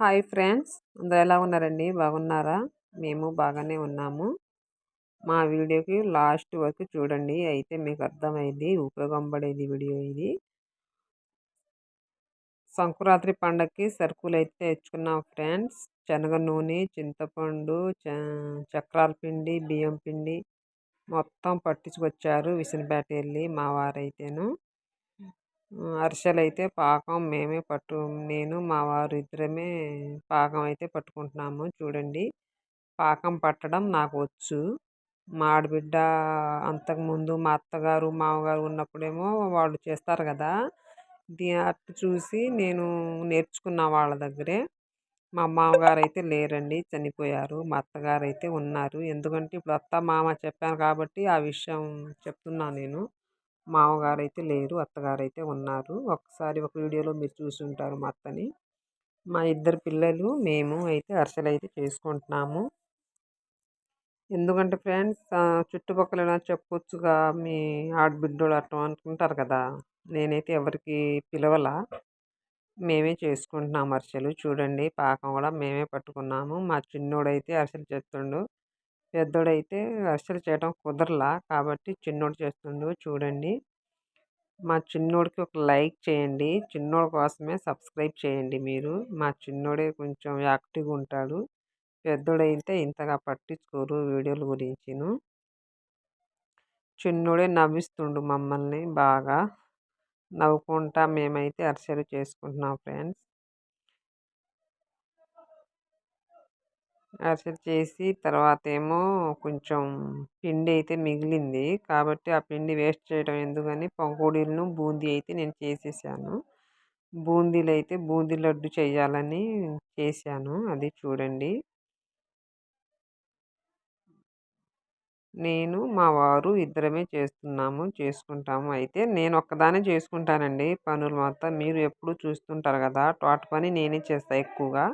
Hi friends. అందరూ ఎలా ఉన్నారండి? బాగున్నారా? మేము బాగానే ఉన్నాము. మా వీడియోకి లాస్ట్ వరకు చూడండి. అయితే మీకు అర్థమైంది ఉపయోగం పడేది వీడియో ఇది. సంక్రాంతి పండగకి సరుకులు అయితే తెచ్చుకున్నాం ఫ్రెండ్స్. శనగ నూనె చింతపండు చక్రాల పిండి బియ్యం పిండి మొత్తం పట్టించుకొచ్చారు. విసనపేట వెళ్ళి మా వారైతేను. అరిసెలు అయితే పాకం మేమే పట్టు నేను మా వారు ఇద్దరమే పాకం అయితే పట్టుకుంటున్నాము చూడండి. పాకం పట్టడం నాకు వచ్చు మా ఆడబిడ్డ అంతకుముందు మా అత్తగారు మామగారు ఉన్నప్పుడేమో వాళ్ళు చేస్తారు కదా. అట్టు చూసి నేను నేర్చుకున్న వాళ్ళ దగ్గరే. మా మామగారు అయితే లేరండి చనిపోయారు. మా అత్తగారు అయితే ఉన్నారు. ఎందుకంటే ఇప్పుడు అత్త మామ చెప్పాను కాబట్టి ఆ విషయం చెప్తున్నాను నేను. మామగారు అయితే లేరు అత్తగారు అయితే ఉన్నారు. ఒకసారి ఒక వీడియోలో మీరు చూసి ఉంటారు మా అత్తని. మా ఇద్దరు పిల్లలు మేము అయితే అరిసెలు అయితే చేసుకుంటున్నాము. ఎందుకంటే ఫ్రెండ్స్ చుట్టుపక్కల చెప్పొచ్చుగా మీ ఆడబిడ్డోడు అట్లా అనుకుంటారు కదా. నేనైతే ఎవరికి పిలవల. మేమే చేసుకుంటున్నాము అరిసెలు. చూడండి పాకం కూడా మేమే పట్టుకున్నాము. మా చిన్నోడైతే అరిసెలు చేస్తుండు. పెద్దోడైతే అరిసెలు చేయడం కుదరలా. కాబట్టి చిన్నోడు చేస్తుండు చూడండి. మా చిన్నోడికి ఒక లైక్ చేయండి. చిన్నోడి కోసమే సబ్స్క్రైబ్ చేయండి మీరు. మా చిన్నోడే కొంచెం యాక్టివ్గా ఉంటాడు. పెద్దోడైతే ఇంతగా పట్టించుకోరు వీడియోల గురించిను. చిన్నోడే నవ్విస్తుండు మమ్మల్ని బాగా. నవ్వుకుంటా మేమైతే అరిసెలు చేసుకుంటున్నాం ఫ్రెండ్స్. అరిసెలు చేసి తర్వాత ఏమో కొంచెం పిండి అయితే మిగిలింది. కాబట్టి ఆ పిండి వేస్ట్ చేయడం ఎందుకని పంకోడీలను బూందీ అయితే నేను చేసేసాను. బూందీలు అయితే బూందీ లడ్డు చేయాలని చేశాను. అది చూడండి. నేను మా వారు ఇద్దరమే చేస్తున్నాము చేసుకుంటాము. అయితే నేను ఒక్కదానే చేసుకుంటానండి. పనులు మొత్తం మీరు ఎప్పుడు చూస్తుంటారు కదా. తోట పని నేనే చేస్తాను ఎక్కువగా.